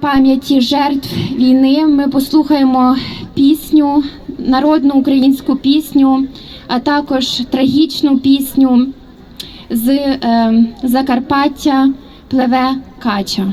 пам'яті жертв війни ми послухаємо пісню, народну українську пісню, а також трагічну пісню з е, Закарпаття Плеве Кача.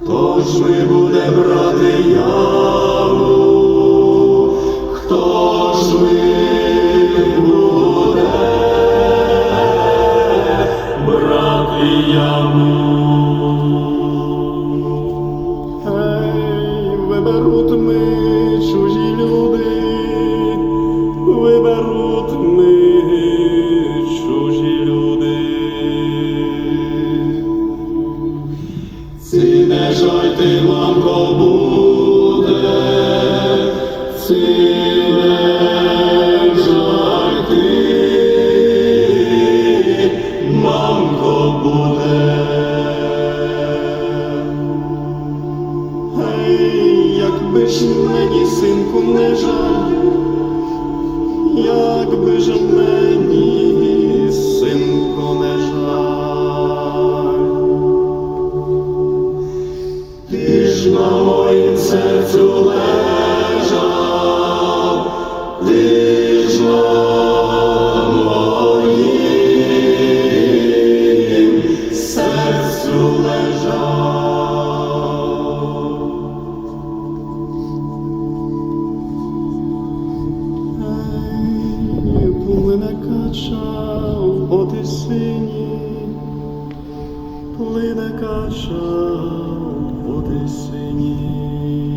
Хто ж ми буде брати Ці не жаль ти, мамко, буде. Ей, якби ж мені, синку, не жаль, якби ж мені, Ти ж на моїм серцю лежав, ти ж на моїм серцю лежав. Ей, в потисині.